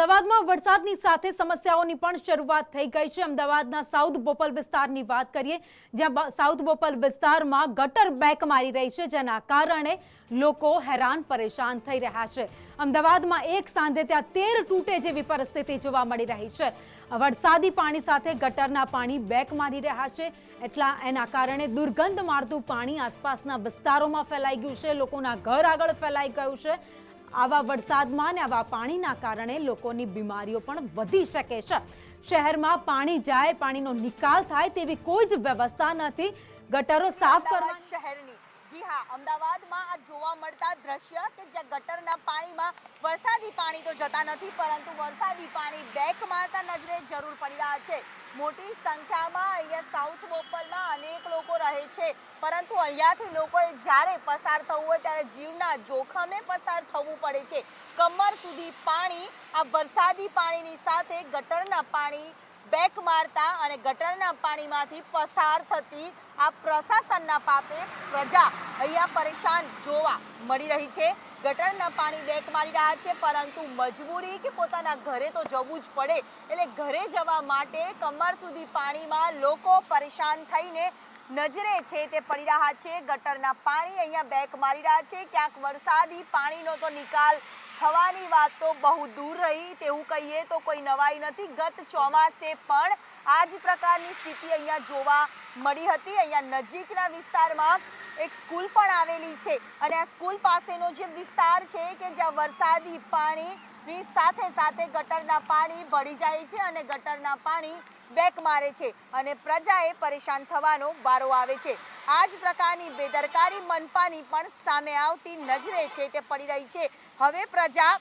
અમદાવાદમાં વરસાદની સાથે સમસ્યાઓની પણ શરૂઆત થઈ ગઈ છે. અમદાવાદના સાઉથ બોપલ વિસ્તારની વાત કરીએ, જ્યાં સાઉથ બોપલ વિસ્તારમાં ગટર બેક મારી રહી છે, જેના કારણે લોકો હેરાન પરેશાન થઈ રહ્યા છે. અમદાવાદમાં એક સાંજે ત્યાં તેર તૂટે જેવી પરિસ્થિતિ જોવા મળી રહી છે. વરસાદી પાણી સાથે ગટરના પાણી બેક મારી રહ્યા છે. એટલા એના કારણે દુર્ગંધ મારતું પાણી આસપાસના વિસ્તારોમાં ફેલાઈ ગયું છે. લોકોના ઘર આગળ ફેલાઈ ગયું છે. આવા વરસાદમાં ને આવા પાણીના કારણે લોકોની બીમારીઓ પણ વધી શકે છે. શહેરમાં પાણી જાય, પાણીનો નિકાલ થાય તેવી કોઈ જ વ્યવસ્થા નથી. ગટરો સાફ કરવા શહેરની. જી હા, અમદાવાદમાં આ જોવા મળતા દ્રશ્ય કે જ્યાં ગટરના પાણીમાં વરસાદી પાણી તો જતા નથી, પરંતુ વરસાદી પાણી બેક મારતા નજરે જરૂર પડી રહ્યા છે. મોટી સંખ્યામાં અહીંયા સાઉથ બોપલમાં અનેક લોકો રહે છે. પરંતુ અહીંયાથી લોકોએ જ્યારે પસાર થવું હોય ત્યારે જીવના જોખમે પસાર થવું પડે છે. કમર સુધી પાણી, આ વરસાદી પાણીની સાથે ગટરના પાણી બેક મારતા અને ગટરના પાણીમાંથી પસાર થતી આ પ્રશાસનના પાપે પ્રજા અહીંયા પરેશાન જોવા મળી રહી છે. ગટરના પાણી બેક મારી રહ્યા છે, પરંતુ મજબૂરી કે પોતાના ઘરે તો જવું જ પડે. એટલે ઘરે જવા માટે કમર સુધી પાણીમાં લોકો પરેશાન થઈને નજરે છે તે પડી રહ્યા છે. ગટરના પાણી અહીંયા બેક મારી રહ્યા છે. ક્યાંક વરસાદી પાણીનો તો નિકાલ થવાની વાત તો બહુ દૂર રહી, તેવું કહીએ તો કોઈ નવાઈ નથી. ગત ચોમાસે પણ આ જ પ્રકારની સ્થિતિ અહીંયા જોવા મળી હતી. અહીંયા નજીકના વિસ્તારમાં એક સ્કૂલ પણ આવેલી છે. અને આ સ્કૂલ પાસેનો જે વિસ્તાર છે કે જ્યાં વરસાદી પાણીની સાથે સાથે ગટરના પાણી ભળી જાય છે અને ગટરના પાણી બેક મારે છે અને પ્રજાએ પરેશાન થવાનો વારો આવે છે. આ જ પ્રકારની બેદરકારી મનપાની પણ સામે આવતી નજરે છે તે પડી રહી છે. હવે પ્રજા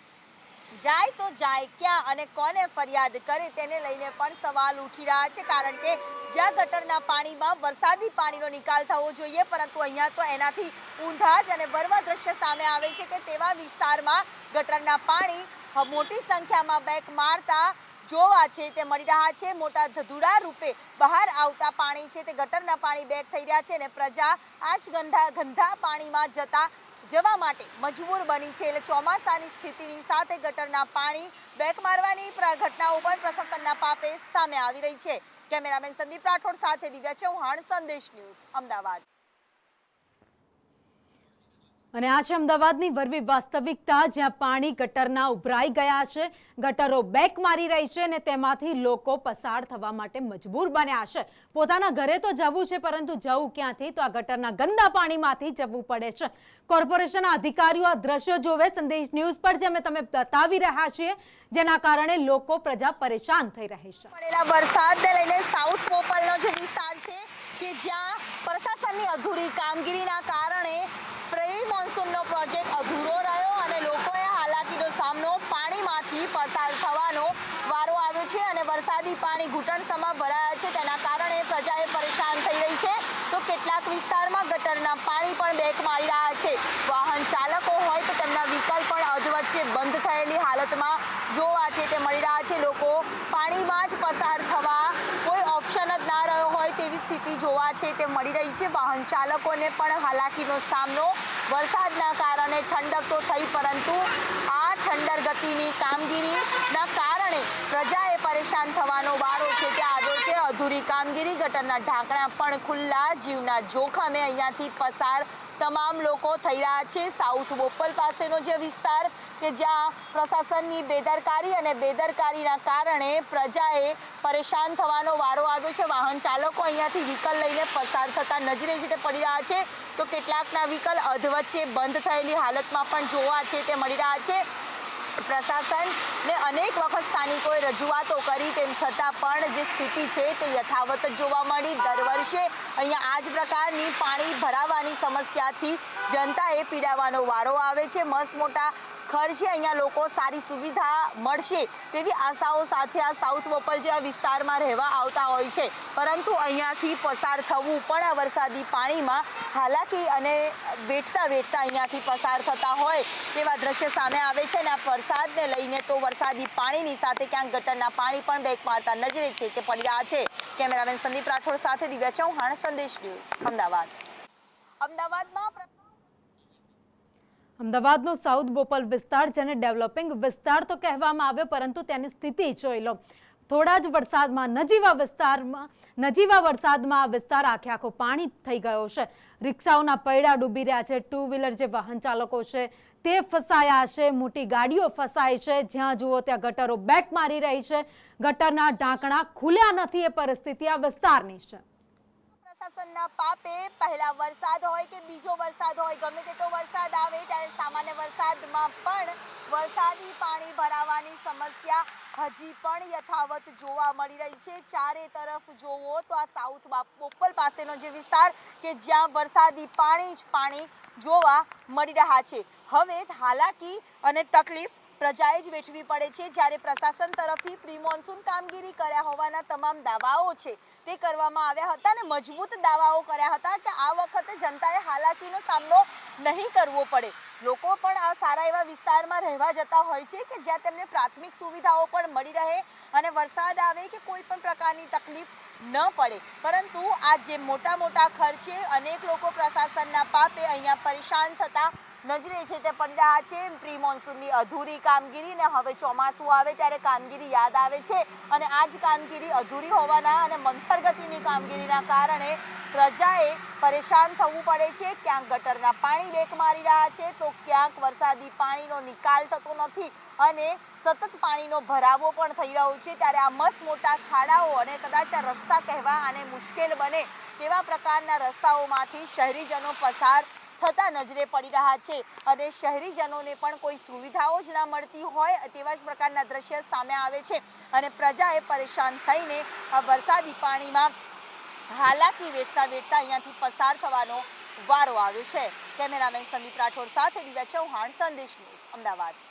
જાય તો જાય ક્યાં અને કોને ફરિયાદ કરે તેને લઈને પણ સવાલ ઉઠી રહ્યા છે, કારણ કે જ્યાં ગટરના પાણીમાં વરસાદી પાણીનો નિકાલ થવો જોઈએ, પરંતુ અહીંયા તો એનાથી ઊંધા જ અને બરવા દ્રશ્ય સામે આવે છે કે તેવા વિસ્તારમાં ગટરના પાણી મોટી સંખ્યામાં બેક મારતા જોવા છે, તે મળી રહ્યા છે. મોટા ધધુડા રૂપે બહાર આવતા પાણી છે, તે ગટરના પાણી બેક થઈ રહ્યા છે અને પ્રજા આ જ ગંધા ગંધા પાણીમાં જતા જવા માટે મજબૂર બની છે એટલે ચોમાસાની સ્થિતિની સાથે ગટરના પાણી બેક મારવાની ઘટનાઓ પણ પ્રશાસનના પાપે સામે આવી રહી છે. કેમેરામેન સંદીપ રાઠોડ સાથે દિવ્યા ચૌહાણ, સંદેશ ન્યૂઝ, અમદાવાદ. અને આ છે અમદાવાદની વરવી વાસ્તવિકતા, જ્યાં પાણી ગટરના ઉભરાઈ ગયા છે, ગટરો બેક મારી રહી છે અને તેમાંથી લોકો પસાર થવા માટે મજબૂર બન્યા છે. પોતાના ઘરે તો જવું છે, પરંતુ જવું ક્યાંથી? તો આ ગટરના ગંદા પાણીમાંથી જવું પડે છે. કોર્પોરેશનના અધિકારીઓ આ દ્રશ્યો જોવે, સંદેશ ન્યૂઝ પર જે અમે તમે બતાવી રહ્યા છીએ, જેના કારણે લોકો પ્રજા પરેશાન થઈ રહી છે. પડેલા વરસાદને લઈને સાઉથ પોપલનો જે વિસ્તાર છે, કે જ્યાં પ્રશાસનની અધૂરી કામગીરીના કારણે પ્રી મોન્સૂનનો પ્રોજેક્ટ અધૂરો રહ્યો અને લોકોએ હાલાકીનો સામનો પાણીમાંથી પસાર થવાનો વારો આવ્યો છે અને વરસાદી પાણી ઘૂંટણસમાં ભરાયા છે. તેના કારણે પ્રજાએ પરેશાન થઈ રહી છે. તો કેટલાક વિસ્તારમાં ગટરના પાણી પણ બેક મારી રહ્યા છે. વાહન ચાલકો હોય તો તેમના વિકલ્પ પણ અધવચ્ચે બંધ થયેલી હાલતમાં જોવા છે તે મળી રહ્યા છે. લોકો પાણીમાં જ પસાર થવા કોઈ ઓપ્શન જ ના રહ્યો હોય તેવી સ્થિતિ જોવા છે તે મળી રહી છે. વાહન ચાલકોને પણ હાલાકીનો સામનો. વરસાદના કારણે ઠંડક તો થઈ, પરંતુ આ ઠંડર ગતિની કામગીરીના કારણે પ્રજાએ પરેશાન થવાનો વારો છે તે આવ્યો છે. અધૂરી કામગીરી, ગટરના ઢાંકણા પણ ખુલ્લા, જીવના જોખમે અહીંયાથી પસાર તમામ લોકો થઈ રહ્યા છે. સાઉથ બોપલ પાસેનો જે વિસ્તાર કે જ્યાં પ્રશાસનની બેદરકારી અને બેદરકારીના કારણે પ્રજાએ પરેશાન થવાનો વારો આવ્યો છે. વાહન ચાલકો અહીંયાથી વ્હીકલ લઈને પસાર થતા નજરે છે પડી રહ્યા છે, તો કેટલાકના વ્હીકલ અધવચ્ચે બંધ થયેલી હાલતમાં પણ જોવા છે તે મળી રહ્યા છે. પ્રશાસનને અનેક વખત સ્થાનિકોએ રજૂઆતો કરી, તેમ છતાં પણ જે સ્થિતિ છે તે યથાવત જોવા મળી. દર વર્ષે અહીંયા આ જ પ્રકારની પાણી ભરાવાની સમસ્યાથી જનતાએ પીડાવાનો વારો આવે છે. મસ્ત મોટા ખર્ચે અહીંયા લોકો સારી સુવિધા મળશે તેવી આશાઓ સાથે આ સાઉથ બોપલ જેવા વિસ્તારમાં રહેવા આવતા હોય છે. પરંતુ અહીંયાથી પસાર થવું પણ આ વરસાદી પાણીમાં હાલાકી અને વેઠતા વેઠતા અહીંયાથી પસાર થતા હોય તેવા દ્રશ્ય સામે આવે છે અને આ વરસાદને લઈને તો વરસાદી પાણીની સાથે ક્યાંક ગટરના પાણી પણ બેક મારતા નજરે છે કે પડી રહ્યા છે. કેમેરામેન સંદીપ રાઠોડ સાથે દિવ્યા ચૌહાણ, સંદેશ ન્યૂઝ, અમદાવાદ. અમદાવાદમાં અમદાવાદનો સાઉથ બોપલ વિસ્તાર જેને ડેવલપિંગ વિસ્તાર તો કહેવામાં આવે પરંતુ તેની સ્થિતિ જોઈ લો. થોડા જ વરસાદમાં નજીવા વિસ્તારમાં, નજીવા વરસાદમાં આ વિસ્તાર આખે આખો પાણી થઈ ગયો છે. રિક્ષાઓના પૈડા ડૂબી રહ્યા છે ટુ વ્હીલર જે વાહન ચાલકો છે તે ફસાયા છે, મોટી ગાડીઓ ફસાય છે. જ્યાં જુઓ ત્યાં ગટરો બેક મારી રહી છે. ગટરના ઢાંકણા ખુલ્યા નથી, એ પરિસ્થિતિ આ વિસ્તારની છે. પાપે પહેલા વરસાદ હોય કે બીજો વરસાદ હોય, ગમે તેટલો વરસાદ આવે, ત્યારે સામાન્ય વરસાદમાં પણ વરસાદી પાણી ભરાવાની સમસ્યા હજી પણ યથાવત જોવા મળી રહી છે. ચારે તરફ જોવો તો આ સાઉથ બોપલ પાસેનો જે વિસ્તાર કે જ્યાં વરસાદી પાણી જ પાણી જોવા મળી રહ્યા છે. હવે હાલાકી અને તકલીફ પ્રજાએ જ વેઠવી પડે છે. જ્યારે પ્રશાસન તરફથી પ્રી મોન્સૂન કામગીરી કર્યા હોવાના તમામ દાવાઓ છે તે કરવામાં આવ્યા હતા અને મજબૂત દાવાઓ કર્યા હતા કે આ વખતે જનતાએ હાલાકીનો સામનો નહીં કરવો પડે. લોકો પણ આ સારા એવા વિસ્તારમાં રહેવા જતા હોય છે કે જ્યાં તેમને પ્રાથમિક સુવિધાઓ પણ મળી રહે અને વરસાદ આવે કે કોઈ પણ પ્રકારની તકલીફ ન પડે. પરંતુ આ જે મોટા મોટા ખર્ચે અનેક લોકો પ્રશાસનના પાપે અહીંયા પરેશાન થતા નજરે છે તે પંડા છે. પ્રી મોન્સૂનની અધૂરી કામગીરી ને હવે ચોમાસું આવે ત્યારે કામગીરી યાદ આવે છે અને આ જ કામગીરી અધૂરી હોવાના અને મંથરગતિની કામગીરીના કારણે પ્રજાએ પરેશાન થવું પડે છે. ક્યાંક ગટરના પાણી બેક મારી રહ્યા છે તો ક્યાંક વરસાદી પાણીનો નિકાલ થતો નથી અને સતત પાણીનો ભરાવો પણ થઈ રહ્યો છે. ત્યારે આ મસ્ત મોટા ખાડાઓ અને કદાચ આ રસ્તા કહેવા અને મુશ્કેલ બને તેવા પ્રકારના રસ્તાઓમાંથી શહેરીજનો પસાર થતા નજરે પડી રહ્યા છે અને શહેરીજનોને પણ કોઈ સુવિધાઓ જ ના મળતી હોય તેવા જ પ્રકારના દ્રશ્ય સામે આવે છે અને પ્રજાએ પરેશાન થઈને વરસાદી પાણીમાં હાલાકી વેઠતા વેઠતા અહીંયાથી પસાર થવાનો વારો આવ્યો છે. કેમેરામેન સંદીપ રાઠોડ સાથે દિવ્યા ચૌહાણ, સંદેશ ન્યૂઝ, અમદાવાદ.